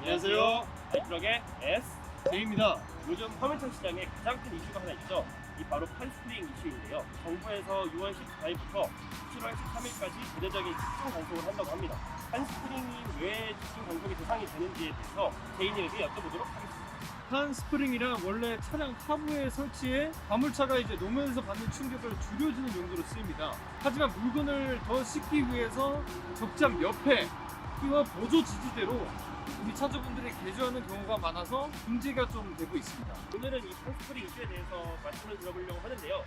안녕하세요. 아이트럭의 S. 제이입니다. 요즘 화물차 시장에 가장 큰 이슈가 하나 있죠. 이 바로 판스프링 이슈인데요. 정부에서 6월 14일부터 7월 13일까지 대대적인 집중 단속을 한다고 합니다. 판스프링이 왜 집중 단속의 대상이 되는지에 대해서 제이님에게 여쭤보도록 하겠습니다. 한 스프링이란 원래 차량 하부에 설치해 화물차가 이제 노면에서 받는 충격을 줄여주는 용도로 쓰입니다. 하지만 물건을 더 싣기 위해서 적장 옆에 끼와 보조 지지대로 우리 차주분들이 개조하는 경우가 많아서 문제가 좀 되고 있습니다. 오늘은 이 판스프링 이슈에 대해서 말씀을 들어보려고 하는데요.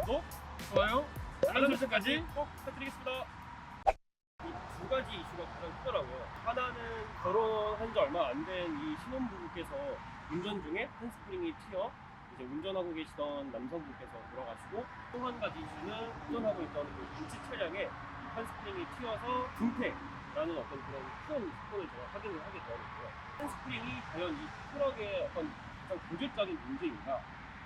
구독, 좋아요? 알람 설정까지 꼭 부탁드리겠습니다. 이 두 가지 이슈가 가장 크더라고요. 하나는 결혼한 지 얼마 안 된 이 신혼부부께서 운전 중에 한스프링이 튀어 이제 운전하고 계시던 남성분께서 돌아가시고 또 한 가지 이슈는 운전하고 있던 그 김치 차량에 이 한스프링이 튀어서 분패라는 어떤 그런 큰 사건을 제가 확인을 하게 되었는데요. 한스프링이 과연 이 트럭의 어떤 가장 고질적인 문제인가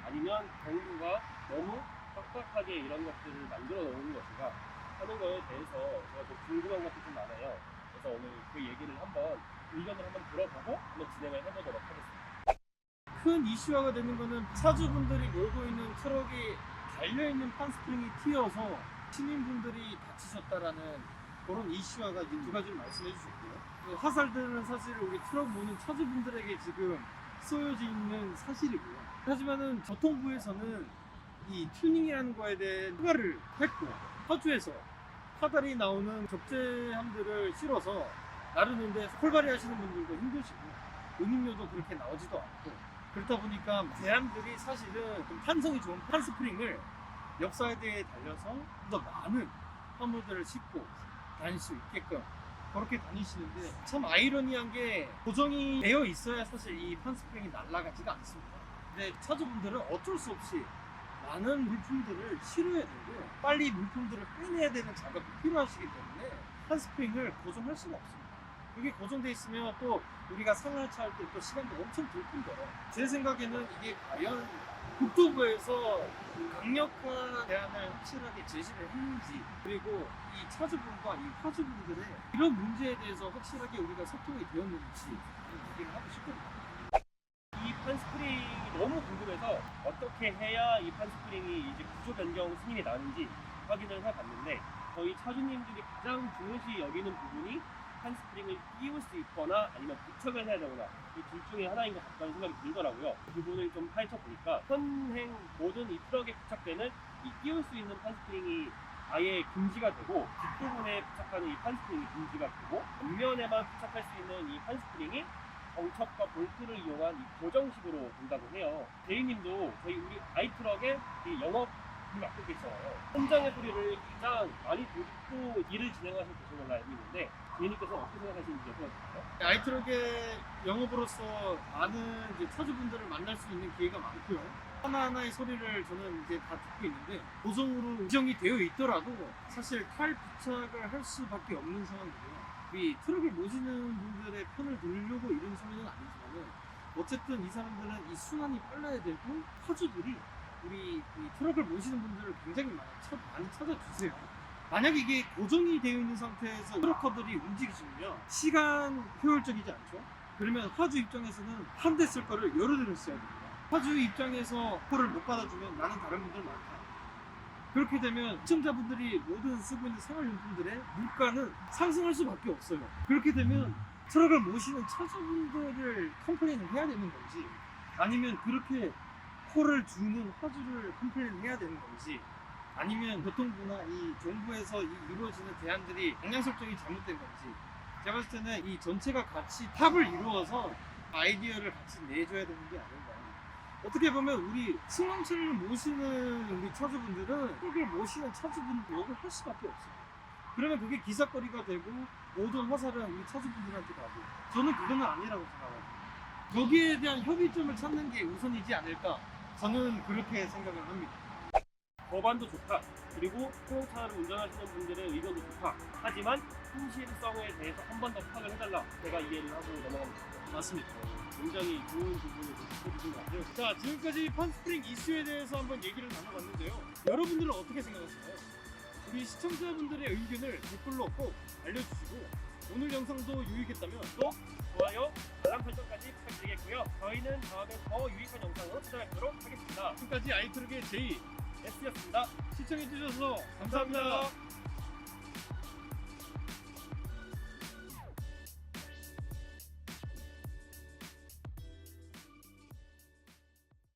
아니면 정부가 너무 빡빡하게 이런 것들을 만들어 놓은 것인가 하는 거에 대해서 제가 좀 궁금한 것도 좀 많아요. 그래서 오늘 그 얘기를 한번 의견을 한번 들어보고 한번 진행을 해보도록 하겠습니다. 큰 이슈화가 되는 거는 차주분들이 몰고 있는 트럭이 달려있는 판스프링이 튀어서 시민분들이 다치셨다라는 그런 이슈화가 이제 두 가지를 말씀해 주셨고요. 그 화살들은 사실 우리 트럭 모는 차주분들에게 지금 쏘여져 있는 사실이고요. 하지만은 교통부에서는 이 튜닝이라는 거에 대해 허가를 했고 파주에서 파달이 나오는 적재함들을 실어서 나르는데 콜바리 하시는 분들도 힘드시고 운임료도 그렇게 나오지도 않고 그렇다 보니까 대함들이 사실은 좀 탄성이 좋은 판스프링을 역사에대해 달려서 좀더 많은 화물들을 싣고 다닐 수 있게끔 그렇게 다니시는데 참 아이러니한 게 고정이 되어 있어야 사실 이 판스프링이 날아가지가 않습니다. 근데 차주분들은 어쩔 수 없이 많은 물품들을 실어야 되고 빨리 물품들을 빼내야 되는 작업이 필요하시기 때문에 판스프링을 고정할 수가 없습니다. 그게 고정돼 있으면 또 우리가 상하차 할 때 또 시간도 엄청 들 뿐더러 제 생각에는 이게 과연 국토부에서 강력한 대안을 확실하게 제시를 했는지 그리고 이 차주분과 이 화주분들의 이런 문제에 대해서 확실하게 우리가 소통이 되었는지 얘기를 하고 싶거든요. 이 판스프링이 너무 궁금해서 어떻게 해야 이 판스프링이 이제 구조 변경 승인이 나는지 확인을 해봤는데 저희 차주님들이 가장 중요시 여기는 부분이 판스프링을 끼울 수 있거나 아니면 부착을 해야 되거나 이 둘 중에 하나인 것 같다는 생각이 들더라고요. 그 부분을 좀 파헤쳐 보니까 현행 모든 이 트럭에 부착되는 이 끼울 수 있는 판스프링이 아예 금지가 되고 뒷부분에 부착하는 이 판스프링이 금지가 되고 앞면에만 부착할 수 있는 이 판스프링이 정첩과 볼트를 이용한 이 고정식으로 된다고 해요. 대리님도 저희 우리 아이트럭의 이 영업 을 맡고 계시잖아요. 현장의 소리를 가장 많이 듣고 일을 진행하실 계신 걸로 알고 있는데 대리님께서 어떻게 생각하시는지 여쭤봐도 될까요? 아이트럭의 영업으로서 많은 이제 차주분들을 만날 수 있는 기회가 많고요. 하나하나의 소리를 저는 이제 다 듣고 있는데 고정으로 인정이 되어 있더라도 사실 탈 부착을 할 수밖에 없는 상황이고요. 이 트럭을 모시는 분들의 편을 들려고 이런 소리는 아니지만은 어쨌든 이 사람들은 이 순환이 빨라야 되고 파주들이 우리 이 트럭을 모시는 분들을 굉장히 많이, 쳐, 많이 찾아주세요. 만약 이게 고정이 되어 있는 상태에서 트럭커들이 움직이시면 시간 효율적이지 않죠? 그러면 화주 입장에서는 한 대 쓸 거를 여러 대를 써야 됩니다. 화주 입장에서 콜을 못 받아주면 나는 다른 분들 많다. 그렇게 되면 시청자분들이 모든 쓰고 있는 생활용품들의 물가는 상승할 수밖에 없어요. 그렇게 되면 트럭을 모시는 차주분들을 컴플레인을 해야 되는 건지 아니면 그렇게 콜을 주는 화주를 컴플레인을 해야 되는 건지 아니면 교통부나 이 정부에서 이 이루어지는 대안들이 방향 설정이 잘못된 건지. 제가 봤을 때는 이 전체가 같이 탑을 이루어서 아이디어를 같이 내줘야 되는 게 아닌가. 어떻게 보면 우리 승용차를 모시는 우리 차주분들은 그걸 모시는 차주분 욕을 할 수밖에 없어요. 그러면 그게 기사거리가 되고 모든 화살은 우리 차주분들한테 가고. 저는 그거는 아니라고 생각합니다. 여기에 대한 협의점을 찾는 게 우선이지 않을까 저는 그렇게 생각을 합니다 법안도 좋다. 그리고 소형차를 운전하시는 분들의 의견도 좋다. 하지만 현실성에 대해서 한 번 더 파악을 해달라. 제가 이해를 하고 넘어갑니다. 맞습니다 굉장히 좋은 부분을 짚어주신 것 같아요. 자, 지금까지 판스프링 이슈에 대해서 한번 얘기를 나눠봤는데요. 여러분들은 어떻게 생각하시나요? 우리 시청자분들의 의견을 댓글로 꼭 알려주시고 오늘 영상도 유익했다면 있고요. 저희는 다음에 더 유익한 영상으로 찾아뵙도록 하겠습니다. 지금까지 아이트룩의 제이 S였습니다. 시청해주셔서 감사합니다.